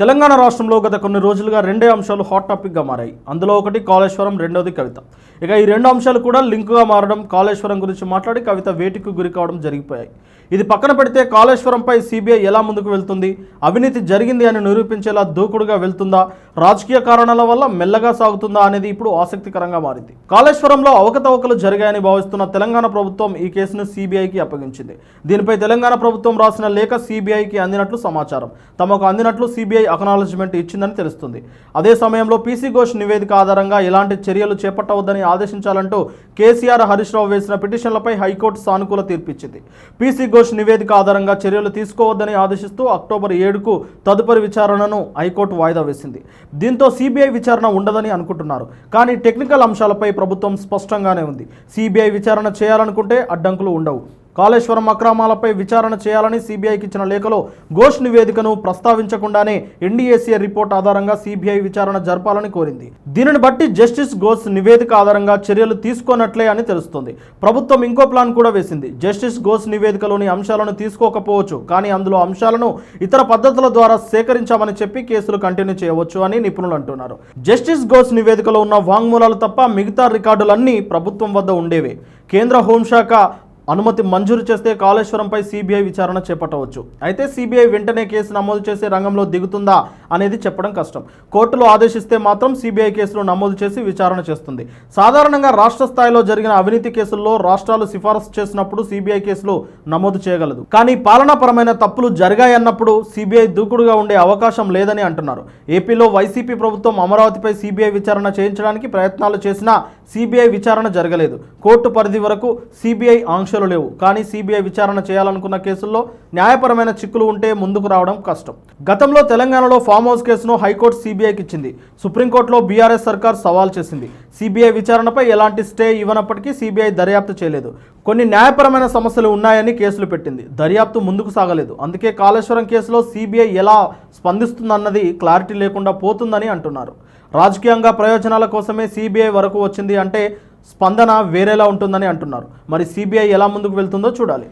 తెలంగాణ రాష్ట్రంలో గత కొన్ని రోజులుగా రెండే అంశాలు హాట్ టాపిక్గా మారాయి. అందులో ఒకటి కాళేశ్వరం రెండోది కవిత. ఇక ఈ రెండు అంశాలు కూడా లింకుగా మారడం కాళేశ్వరం గురించి మాట్లాడి కవిత వేటికి గురి కావడం జరిగిపోయాయి. ఇది పక్కన పెడితే కాళేశ్వరంపై సిబిఐ ఎలా ముందుకు వెళ్తుంది అవినీతి జరిగింది అని నిరూపించేలా దూకుడుగా వెళ్తుందా రాజకీయ కారణాల వల్ల మెల్లగా సాగుతుందా అనేది ఇప్పుడు ఆసక్తికరంగా మారింది. కాళేశ్వరంలో అవకతవకలు జరిగాయని భావిస్తున్న తెలంగాణ ప్రభుత్వం ఈ కేసును సిబిఐకి అప్పగించింది. దీనిపై తెలంగాణ ప్రభుత్వం రాసిన లేఖ సిబిఐకి అందినట్లు సమాచారం. తమకు అందినట్లు సిబిఐ అకనాలజ్మెంట్ ఇచ్చిందని తెలుస్తుంది. అదే సమయంలో పీసీ ఘోష్ నివేదిక ఆధారంగా ఎలాంటి చర్యలు చేపట్టవద్దని ఆదేశించాలంటూ కేసీఆర్ హరీష్ రావు వేసిన పిటిషన్లపై హైకోర్టు సానుకూల తీర్పిచ్చింది. పీసీ ఘోష్ నివేదిక ఆధారంగా చర్యలు తీసుకోవద్దని ఆదేశిస్తూ అక్టోబర్ ఏడుకు తదుపరి విచారణను హైకోర్టు వాయిదా వేసింది. దీంతో సిబిఐ విచారణ ఉండదని అనుకుంటున్నారు. కానీ టెక్నికల్ అంశాలపై ప్రభుత్వం స్పష్టంగానే ఉంది. సిబిఐ విచారణ చేయాలనుకుంటే అడ్డంకులు ఉండవు. కాళేశ్వరం అక్రమాలపై విచారణ చేయాలని సిబిఐకి ఇచ్చిన లేఖలో ఘోష్ నివేదికను ప్రస్తావించకుండానే ఎన్డీఏసీఏ రిపోర్ట్ ఆధారంగా సిబిఐ విచారణ జరపాలని కోరింది. దీనిని బట్టి జస్టిస్ ఘోష్ నివేదిక ఆధారంగా చర్యలు తీసుకోనట్లే అని తెలుస్తోంది. ప్రభుత్వం ఇంకో ప్లాన్ కూడా వేసింది. జస్టిస్ ఘోష్ నివేదికలోని అంశాలను తీసుకోకపోవచ్చు కానీ అందులో అంశాలను ఇతర పద్ధతుల ద్వారా సేకరించామని చెప్పి కేసులు కంటిన్యూ చేయవచ్చు అని నిపుణులు అంటున్నారు. జస్టిస్ ఘోష్ నివేదికలో ఉన్న వాంగ్మూలాలు తప్ప మిగతా రికార్డులన్నీ ప్రభుత్వం వద్ద ఉండేవే. కేంద్ర హోంశాఖ అనుమతి మంజూరు చేస్తే కాళేశ్వరంపై సిబిఐ విచారణ చేపట్టవచ్చు. అయితే సిబిఐ వెంటనే కేసు నమోదు చేసే రంగంలో దిగుతుందా అనేది చెప్పడం కష్టం. కోర్టులు ఆదేశిస్తే మాత్రం సిబిఐ కేసులు నమోదు చేసి విచారణ చేస్తుంది. సాధారణంగా రాష్ట్ర స్థాయిలో జరిగిన అవినీతి కేసుల్లో రాష్ట్రాలు సిఫారసు చేసినప్పుడు సిబిఐ కేసులు నమోదు చేయగలదు. కానీ పాలనాపరమైన తప్పులు జరిగాయన్నప్పుడు సిబిఐ దూకుడుగా ఉండే అవకాశం లేదని అంటున్నారు. ఏపీలో వైసీపీ ప్రభుత్వం అమరావతిపై సిబిఐ విచారణ చేయించడానికి ప్రయత్నాలు చేసినా సిబిఐ విచారణ జరగలేదు. కోర్టు పరిధి వరకు సిబిఐ ఆంక్షలు లేవు. కానీ సిబిఐ విచారణ చేయాలనుకున్న కేసుల్లో న్యాయపరమైన చిక్కులు ఉంటే ముందుకు రావడం కష్టం. గతంలో తెలంగాణలో ఫామ్ హౌస్ కేసును హైకోర్టు సిబిఐకి ఇచ్చింది సుప్రీంకోర్టులో బీఆర్ఎస్ సర్కార్ సవాల్ చేసింది. సిబిఐ విచారణపై ఎలాంటి స్టే ఇవ్వనప్పటికీ సిబిఐ దర్యాప్తు చేయలేదు. కొన్ని న్యాయపరమైన సమస్యలు ఉన్నాయని కేసులు పెట్టింది. దర్యాప్తు ముందుకు సాగలేదు. అందుకే కాళేశ్వరం కేసులో సిబిఐ ఎలా స్పందిస్తుందన్నది క్లారిటీ లేకుండా పోతుందని అంటున్నారు. రాజకీయంగా ప్రయోజనాల కోసమే సిబిఐ వరకు వచ్చింది అంటే స్పందన వేరేలా ఉంటుందని అంటున్నారు. మరి సిబిఐ ఎలా ముందుకు వెళ్తుందో చూడాలి.